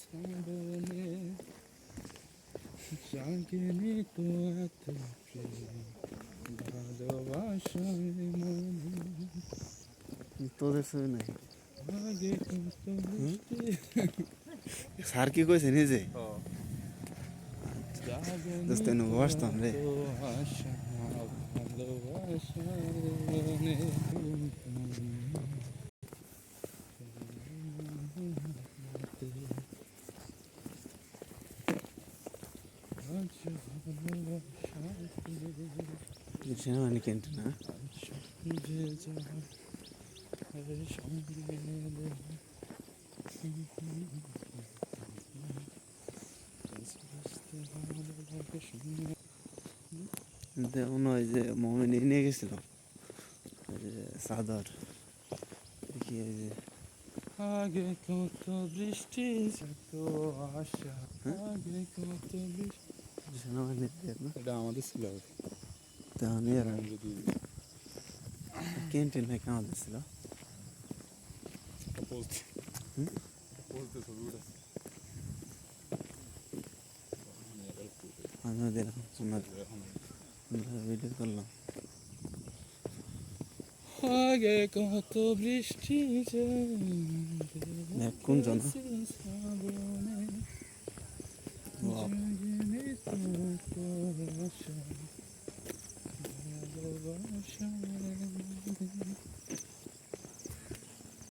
শ্রাবণে জাগেনি তো এত প্রেম ভালোবাসার মনে তোদের ছবি নাই আগে কত মিষ্টি স্যার কি কইছে নিজে জাগেনি দোস্ত, এনে তো বসতাম রে। ভালোবাসা সেনাবাহিনী যে মমিন নিয়ে গেছিল চাদর দেখি যে আগে কত বৃষ্টি এত আশা আগে কত বৃষ্টি। এটা আমাদের ছিল তাহলে আর আমি যদি ক্যান্টিন নাকি আমাদের ছিল। আমাদের ভিডিও করলাম। আগে কত বৃষ্টি কোন জন?